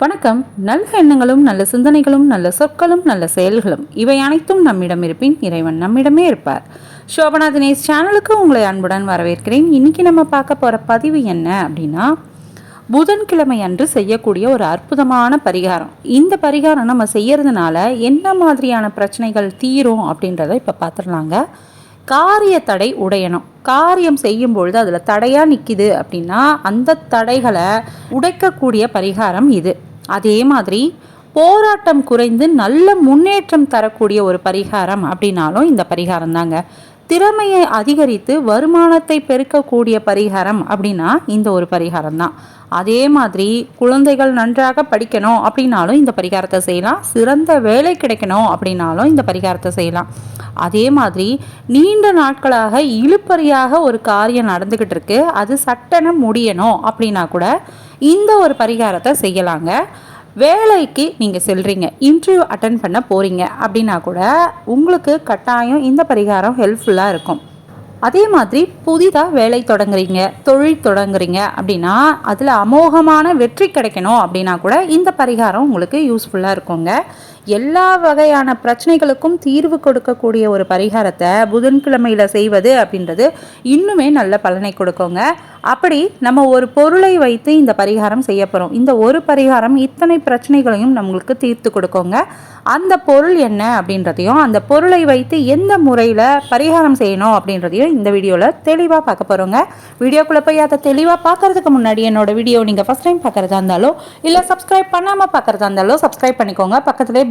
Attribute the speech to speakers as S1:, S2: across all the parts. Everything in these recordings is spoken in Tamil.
S1: வணக்கம். நல்ல எண்ணங்களும் நல்ல சிந்தனைகளும் நல்ல சொற்களும் நல்ல செயல்களும் இவை அனைத்தும் நம்மிடம் இருப்பின் இறைவன் நம்மிடமே இருப்பார். சோபனா தினேஷ் சேனலுக்கு உங்களை அன்புடன் வரவேற்கிறேன். இன்னைக்கு நம்ம பார்க்க போகிற பதிவு என்ன அப்படின்னா புதன்கிழமை அன்று செய்யக்கூடிய ஒரு அற்புதமான பரிகாரம். இந்த பரிகாரம் நம்ம செய்யறதுனால என்ன மாதிரியான பிரச்சனைகள் தீரும் அப்படின்றத இப்போ பார்த்துடலாங்க. காரிய தடை உடையணும். காரியம் செய்யும் பொழுது அதில் தடையாக நிற்கிது அப்படின்னா அந்த தடைகளை உடைக்கக்கூடிய பரிகாரம் இது. அதே மாதிரி போராட்டம் குறைந்து நல்ல முன்னேற்றம் தரக்கூடிய ஒரு பரிகாரம் அப்படின்னாலும் இந்த பரிகாரம் தாங்க திறமையை அதிகரித்து வருமானத்தை பெருக்கக்கூடிய பரிகாரம் அப்படின்னா இந்த ஒரு பரிகாரம் தான் அதே மாதிரி குழந்தைகள் நன்றாக படிக்கணும் அப்படின்னாலும் இந்த பரிகாரத்தை செய்யலாம். சிறந்த வேலை கிடைக்கணும் அப்படின்னாலும் இந்த பரிகாரத்தை செய்யலாம். அதே மாதிரி நீண்ட நாட்களாக இழுப்பறியாக ஒரு காரியம் நடந்துக்கிட்டு இருக்கு. அது சட்டன முடியணும் அப்படின்னா கூட இந்த ஒரு பரிகாரத்தை செய்யலாங்க. வேலைக்கு நீங்கள் செல்கிறீங்க இன்டர்வியூ அட்டன் பண்ண போகிறீங்க அப்படின்னா கூட உங்களுக்கு கட்டாயம் இந்த பரிகாரம் ஹெல்ப்ஃபுல்லாக இருக்கும். அதே மாதிரி புதிதாக வேலை தொடங்குறீங்க தொழில் தொடங்குறீங்க அப்படின்னா அதில் அமோகமான வெற்றி கிடைக்கணும் அப்படின்னா கூட இந்த பரிகாரம் உங்களுக்கு யூஸ்ஃபுல்லாக இருக்குங்க. எல்லா வகையான பிரச்சனைகளுக்கும் தீர்வு கொடுக்கக்கூடிய ஒரு பரிகாரத்தை புதன்கிழமையில் செய்வது அப்படின்றது இன்னுமே நல்ல பலனை கொடுக்குங்க. அப்படி நம்ம ஒரு பொருளை வைத்து இந்த பரிகாரம் செய்ய போகிறோம் இந்த ஒரு பரிகாரம் இத்தனை பிரச்சனைகளையும் நம்மளுக்கு தீர்த்து கொடுக்குங்க. அந்த பொருள் என்ன அப்படின்றதையும் அந்த பொருளை வைத்து எந்த முறையில் பரிகாரம் செய்யணும் அப்படின்றதையும் இந்த வீடியோவில் தெளிவாக பார்க்க போகிறோங்க வீடியோக்குள்ளே போய் அதை தெளிவாக பார்க்கறதுக்கு முன்னாடி என்னோட வீடியோ நீங்கள் ஃபஸ்ட் டைம் பார்க்குறதா இருந்தாலோ இல்லை சப்ஸ்கிரைப் பண்ணாமல் பார்க்குறதா இருந்தாலோ சப்ஸ்கிரைப் பண்ணிக்கோங்க. பக்கத்துலேயே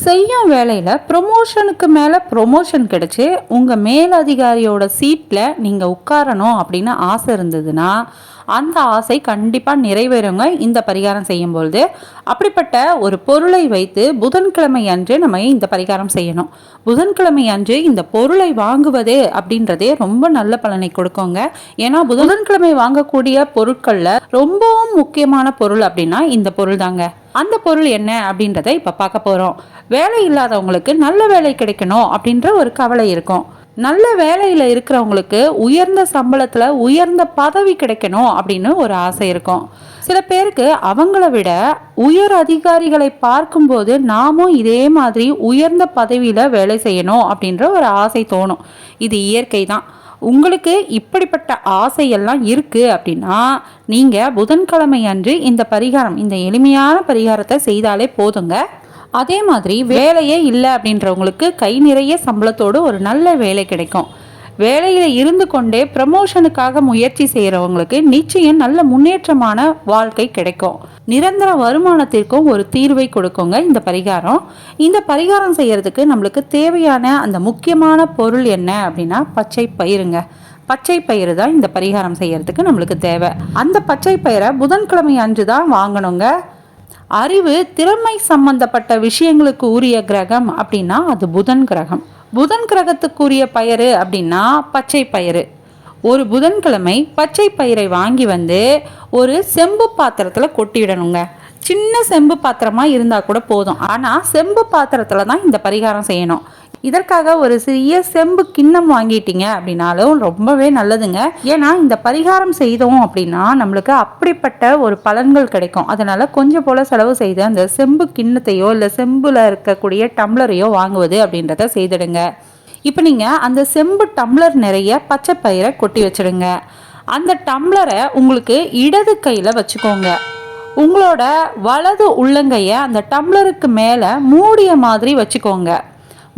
S1: செய்யும் வேலையில் ப்ரொமோஷனுக்கு மேலே ப்ரொமோஷன் கிடச்சி உங்கள் மேலதிகாரியோட சீட்டில் நீங்கள் உட்காரணும் அப்படின்னு ஆசை இருந்ததுன்னா அந்த ஆசை கண்டிப்பாக நிறைவேறுங்க. இந்த பரிகாரம் செய்யும்பொழுது அப்படிப்பட்ட ஒரு பொருளை வைத்து புதன்கிழமை அன்று நம்ம இந்த பரிகாரம் செய்யணும். புதன்கிழமை அன்று இந்த பொருளை வாங்குவது அப்படின்றதே ரொம்ப நல்ல பலனை கொடுக்குங்க. ஏன்னா புதன்கிழமை வாங்கக்கூடிய பொருட்களில் ரொம்பவும் முக்கியமான பொருள் அப்படின்னா இந்த பொருள் தாங்க அந்த பொருள் என்ன அப்படின்றத இப்போ பார்க்க போகிறோம் வேலை இல்லாதவங்களுக்கு நல்ல வேலை கிடைக்கணும் அப்படின்ற ஒரு கவலை இருக்கும். நல்ல வேலையில் இருக்கிறவங்களுக்கு உயர்ந்த சம்பளத்தில் உயர்ந்த பதவி கிடைக்கணும் அப்படின்னு ஒரு ஆசை இருக்கும். சில பேருக்கு அவங்கள விட உயர் அதிகாரிகளை பார்க்கும்போது நாமும் இதே மாதிரி உயர்ந்த பதவியில் வேலை செய்யணும் அப்படின்ற ஒரு ஆசை தோணும். இது இயற்கை தான். உங்களுக்கு இப்படிப்பட்ட ஆசையெல்லாம் இருக்குது அப்படின்னா நீங்கள் புதன்கிழமை அன்று இந்த பரிகாரம் இந்த எளிமையான பரிகாரத்தை செய்தாலே போதுங்க. அதே மாதிரி வேலையே இல்லை அப்படின்றவங்களுக்கு கை நிறைய சம்பளத்தோடு ஒரு நல்ல வேலை கிடைக்கும். வேலையில் இருந்து கொண்டே ப்ரமோஷனுக்காக முயற்சி செய்கிறவங்களுக்கு நிச்சயம் நல்ல முன்னேற்றமான வாழ்க்கை கிடைக்கும். நிரந்தர வருமானத்திற்கும் ஒரு தீர்வை கொடுக்குங்க இந்த பரிகாரம். இந்த பரிகாரம் செய்கிறதுக்கு நம்மளுக்கு தேவையான அந்த முக்கியமான பொருள் என்ன அப்படின்னா பச்சை பயிருங்க. பச்சை பயிறு தான் இந்த பரிகாரம் செய்கிறதுக்கு நம்மளுக்கு தேவை. அந்த பச்சை பயிரை புதன்கிழமை அன்று தான் வாங்கணுங்க. அறிவு திறமை சம்பந்தப்பட்ட விஷயங்களுக்கு உரிய கிரகம் அப்படின்னா அது புதன் கிரகம். புதன் கிரகத்துக்குரிய பயிறு அப்படின்னா பச்சை பயிறு ஒரு புதன்கிழமை பச்சை பயிரை வாங்கி வந்து ஒரு செம்பு பாத்திரத்தில் கொட்டிவிடணுங்க. சின்ன செம்பு பாத்திரமா இருந்தால் கூட போதும். ஆனால் செம்பு பாத்திரத்தில் தான் இந்த பரிகாரம் செய்யணும். இதற்காக ஒரு சிறிய செம்பு கிண்ணம் வாங்கிட்டீங்க அப்படின்னாலும் ரொம்பவே நல்லதுங்க. ஏன்னா இந்த பரிகாரம் செய்தோம் அப்படின்னா நம்மளுக்கு அப்படிப்பட்ட ஒரு பலன்கள் கிடைக்கும். அதனால கொஞ்சம் போல செலவு செய்து அந்த செம்பு கிண்ணத்தையோ இல்லை செம்புல இருக்கக்கூடிய டம்ளரையோ வாங்குவது அப்படின்றத செய்திடுங்க. இப்போ நீங்கள் அந்த செம்பு டம்ளர் நிறைய பச்சை பயிரை கொட்டி வச்சிடுங்க. அந்த டம்ளரை உங்களுக்கு இடது கையில் வச்சுக்கோங்க. உங்களோட வலது உள்ளங்கையை அந்த டம்ளருக்கு மேலே மூடிய மாதிரி வச்சுக்கோங்க.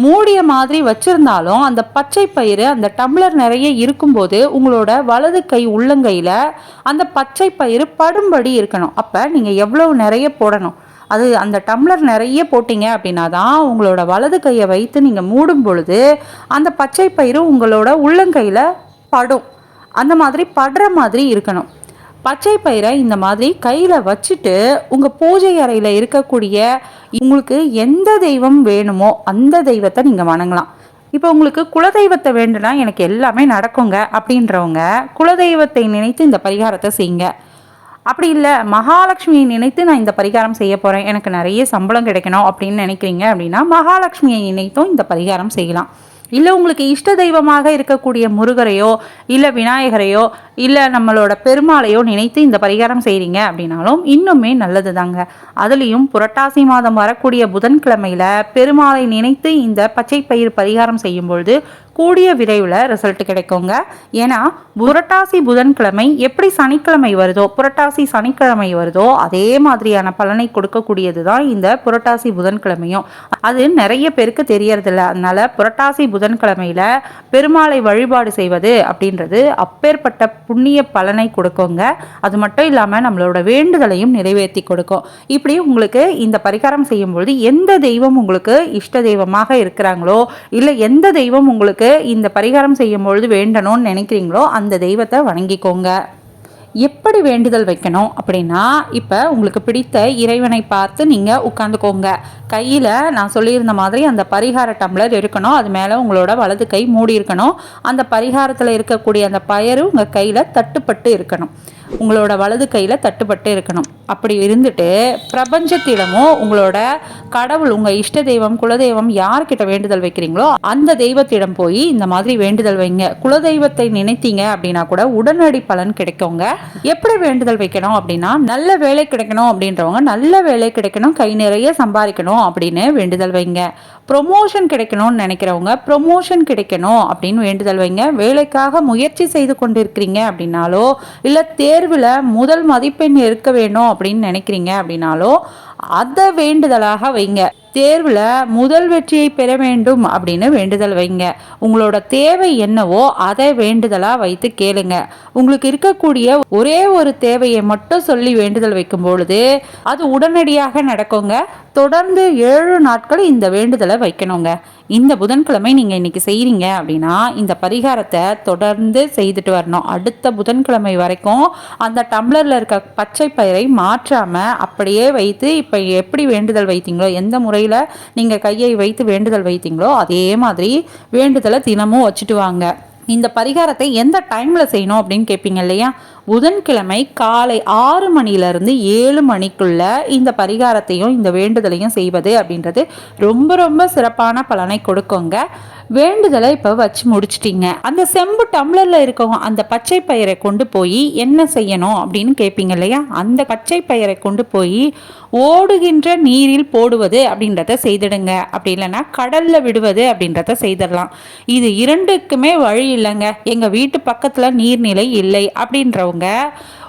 S1: மூடிய மாதிரி வச்சிருந்தாலும் அந்த பச்சை பயிறு அந்த டம்ளர் நிறைய இருக்கும்போது உங்களோட வலது கை உள்ளங்கையில் அந்த பச்சை பயிறு படும்படி இருக்கணும். அப்போ நீங்கள் எவ்வளவு நிறைய போடணும். அது அந்த டம்ளர் நிறைய போட்டிங்க அப்படின்னா தான் உங்களோட வலது கையை வைத்து நீங்கள் மூடும் பொழுது அந்த பச்சை பயிறு உங்களோட உள்ளங்கையில் படும். அந்த மாதிரி படுற மாதிரி இருக்கணும். பச்சை பயிரை இந்த மாதிரி கையில் வச்சுட்டு உங்கள் பூஜை அறையில் இருக்கக்கூடிய உங்களுக்கு எந்த தெய்வம் வேணுமோ அந்த தெய்வத்தை நீங்கள் வணங்கலாம். இப்போ உங்களுக்கு குலதெய்வத்தை வேண்டுனா எனக்கு எல்லாமே நடக்குங்க அப்படின்றவங்க குலதெய்வத்தை நினைத்து இந்த பரிகாரத்தை செய்யுங்க. அப்படி இல்லை மகாலட்சுமியை நினைத்து நான் இந்த பரிகாரம் செய்ய போகிறேன் எனக்கு நிறைய சம்பளம் கிடைக்கணும் அப்படின்னு நினைக்கிறீங்க அப்படின்னா மகாலட்சுமியை நினைத்தும் இந்த பரிகாரம் செய்யலாம். இல்லை உங்களுக்கு இஷ்ட தெய்வமாக இருக்கக்கூடிய முருகரையோ இல்லை விநாயகரையோ இல்லை நம்மளோட பெருமாளையோ நினைத்து இந்த பரிகாரம் செய்கிறீங்க அப்படின்னாலும் இன்னுமே நல்லது தாங்க அதுலேயும் புரட்டாசி மாதம் வரக்கூடிய புதன்கிழமையில் பெருமாளை நினைத்து இந்த பச்சை பயிர் பரிகாரம் செய்யும்பொழுது கூடிய விரைவில் ரிசல்ட் கிடைக்குங்க. ஏன்னா புரட்டாசி புதன்கிழமை எப்படி சனிக்கிழமை வருதோ புரட்டாசி சனிக்கிழமை வருதோ அதே மாதிரியான பலனை கொடுக்கக்கூடியது தான் இந்த புரட்டாசி புதன்கிழமையும். அது நிறைய பேருக்கு தெரியறதில்ல. அதனால புரட்டாசி புதன்கிழமையில பெருமாளை வழிபாடு செய்வது அப்படின்றது அப்பேற்பட்ட புண்ணிய பலனை கொடுக்குங்க. அது மட்டும் இல்லாமல் நம்மளோட வேண்டுதலையும் நிறைவேற்றி கொடுக்கும். இப்படி உங்களுக்கு இந்த பரிகாரம் செய்யும்பொழுது எந்த தெய்வம் உங்களுக்கு இஷ்ட தெய்வமாக இருக்கிறாங்களோ இல்லை எந்த தெய்வம் உங்களுக்கு இந்த பரிகாரம் செய்யும்பொழுது வேண்டணும்னு நினைக்கிறீங்களோ அந்த தெய்வத்தை வணங்கிக்கோங்க. எப்படி வேண்டுதல் வைக்கணும் அப்படின்னா இப்போ உங்களுக்கு பிடித்த இறைவனை பார்த்து நீங்கள் உட்காந்துக்கோங்க கையில் நான் சொல்லியிருந்த மாதிரி அந்த பரிகார டம்ளர் இருக்கணும். அது மேலே உங்களோட வலது கை மூடி இருக்கணும். அந்த பரிகாரத்தில் இருக்கக்கூடிய அந்த பயரு உங்கள் கையில் தட்டுப்பட்டு இருக்கணும். உங்களோட வலது கையில் தட்டுப்பட்டு இருக்கணும். அப்படி இருந்துட்டு பிரபஞ்சத்திடமும் உங்களோட கடவுள் உங்கள் இஷ்ட தெய்வம் குலதெய்வம் யார்கிட்ட வேண்டுதல் வைக்கிறீங்களோ அந்த தெய்வத்திடம் போய் இந்த மாதிரி வேண்டுதல் வைங்க. குலதெய்வத்தை நினைத்தீங்க அப்படின்னா கூட உடனடி பலன் கிடைக்குங்க. எப்படி வேண்டுதல் வைக்கணும் அப்படின்னா நல்ல வேலை கிடைக்கணும் அப்படின்றவங்க நல்ல வேலை கிடைக்கணும் கை நிறைய சம்பாதிக்கணும் அப்படின்னு வேண்டுதல் வைங்க. ப்ரொமோஷன் கிடைக்கணும்னு நினைக்கிறவங்க ப்ரொமோஷன் கிடைக்கணும் அப்படின்னு வேண்டுதல் வைங்க. வேலைக்காக முயற்சி செய்து கொண்டிருக்கிறீங்க அப்படின்னாலோ இல்லை தேர்வில் முதல் மதிப்பெண் இருக்க வேணும் அப்படின்னு நினைக்கிறீங்க அப்படின்னாலோ அதை வேண்டுதலாக வைங்க. தேர்வில் முதல் வெற்றியை பெற வேண்டும் அப்படின்னு வேண்டுதல் வைங்க. உங்களோட தேவை என்னவோ அதை வேண்டுதலாக வைத்து கேளுங்க. உங்களுக்கு இருக்கக்கூடிய ஒரே ஒரு தேவையை மட்டும் சொல்லி வேண்டுதல் வைக்கும் பொழுது அது உடனடியாக நடக்குங்க. தொடர்ந்து ஏழு நாட்கள் இந்த வேண்டுதலை வைக்கணுங்க. இந்த புதன்கிழமை நீங்கள் இன்றைக்கி செய்கிறீங்க அப்படின்னா இந்த பரிகாரத்தை தொடர்ந்து செய்துட்டு வரணும். அடுத்த புதன்கிழமை வரைக்கும் அந்த டம்ளரில் இருக்க பச்சை பயிரை மாற்றாமல் அப்படியே வைத்து இப்போ எப்படி வேண்டுதல் வைத்தீங்களோ எந்த முறையில் நீங்கள் கையை வைத்து வேண்டுதல் வைத்தீங்களோ அதே மாதிரி வேண்டுதலை தினமும் வச்சுட்டு வாங்க. இந்த பரிகாரத்தை எந்த டைமில் செய்யணும் அப்படின்னு கேட்பீங்க இல்லையா? புதன்கிழமை காலை ஆறு மணிலேருந்து ஏழு மணிக்குள்ள இந்த பரிகாரத்தையும் இந்த வேண்டுதலையும் செய்வது அப்படின்றது ரொம்ப ரொம்ப சிறப்பான பலனை கொடுக்குங்க. வேண்டுதலை இப்போ வச்சு முடிச்சிட்டிங்க. அந்த செம்பு டம்ளரில் இருக்கவங்க அந்த பச்சை பயிரை கொண்டு போய் என்ன செய்யணும் அப்படின்னு கேட்பீங்க இல்லையா? அந்த பச்சை பயிரை கொண்டு போய் ஓடுகின்ற நீரில் போடுவது அப்படின்றத செய்திடுங்க. அப்படி இல்லைன்னா கடலில் விடுவது அப்படின்றத செய்திடலாம். இது இரண்டுக்குமே வழி இல்லைங்க. எங்கள் வீட்டு பக்கத்தில் நீர்நிலை இல்லை அப்படின்றவங்க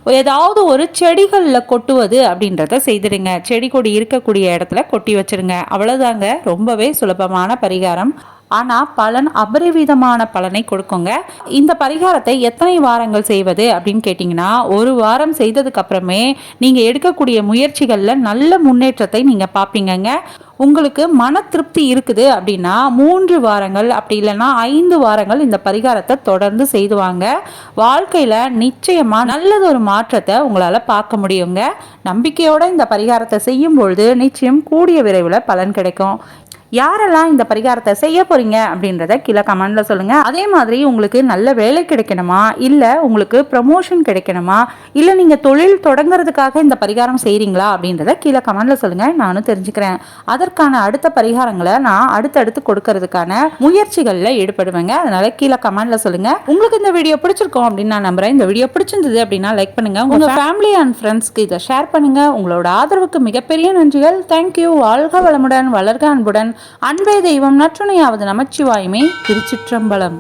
S1: ஏதாவது ஒரு செடிகளில் கொட்டுவது அப்படின்றத செய்திடுங்க. செடி கொடி இருக்கக்கூடிய இடத்துல கொட்டி வச்சிருங்க. அவ்வளோதாங்க ரொம்பவே சுலபமான பரிகாரம். ஆனால் பலன் அபரிவிதமான பலனை கொடுக்குங்க. இந்த பரிகாரத்தை எத்தனை வாரங்கள் செய்வது அப்படின்னு கேட்டிங்கன்னா ஒரு வாரம் செய்ததுக்கு அப்புறமே நீங்கள் எடுக்கக்கூடிய முயற்சிகளில் நல்ல முன்னேற்றத்தை நீங்கள் பார்ப்பீங்கங்க. உங்களுக்கு மன திருப்தி இருக்குது அப்படின்னா மூன்று வாரங்கள் அப்படி இல்லைன்னா ஐந்து வாரங்கள் இந்த பரிகாரத்தை தொடர்ந்து செய்துவாங்க. வாழ்க்கையில் நிச்சயமாக நல்லது ஒரு மாற்றத்தை உங்களால் பார்க்க முடியுங்க. நம்பிக்கையோடு இந்த பரிகாரத்தை செய்யும் பொழுது நிச்சயம் கூடிய விரைவில் பலன் கிடைக்கும். யாரெல்லாம் இந்த பரிகாரத்தை செய்ய போறீங்க அப்படின்றத கீழே கமெண்ட்ல சொல்லுங்க. அதே மாதிரி உங்களுக்கு நல்ல வேலை கிடைக்கணுமா? இல்லை உங்களுக்கு ப்ரமோஷன் கிடைக்கணுமா? இல்லை நீங்க தொழில் தொடங்குறதுக்காக இந்த பரிகாரம் செய்றீங்களா அப்படின்றத கீழே கமெண்ட்ல சொல்லுங்க. நானும் தெரிஞ்சுக்கிறேன். அதற்கான அடுத்த பரிகாரங்களை நான் அடுத்தடுத்து கொடுக்கறதுக்கான முயற்சிகளில் ஈடுபடுவேங்க. அதனால கீழே கமெண்ட்ல சொல்லுங்க. உங்களுக்கு இந்த வீடியோ பிடிச்சிருக்கோம் அப்படின்னு நான் நம்புறேன். இந்த வீடியோ பிடிச்சிருந்தது அப்படின்னா லைக் பண்ணுங்க. உங்க ஃபேமிலி அண்ட் ஃப்ரெண்ட்ஸ்க்கு இதை ஷேர் பண்ணுங்க. உங்களோட ஆதரவுக்கு மிகப்பெரிய நன்றிகள். தேங்க்யூ வாழ்க வளமுடன் வளர்க அன்புடன். அன்பே தெய்வம் நற்றுணையாவது நமச்சிவாயுமே திருச்சிற்றம்பலம்.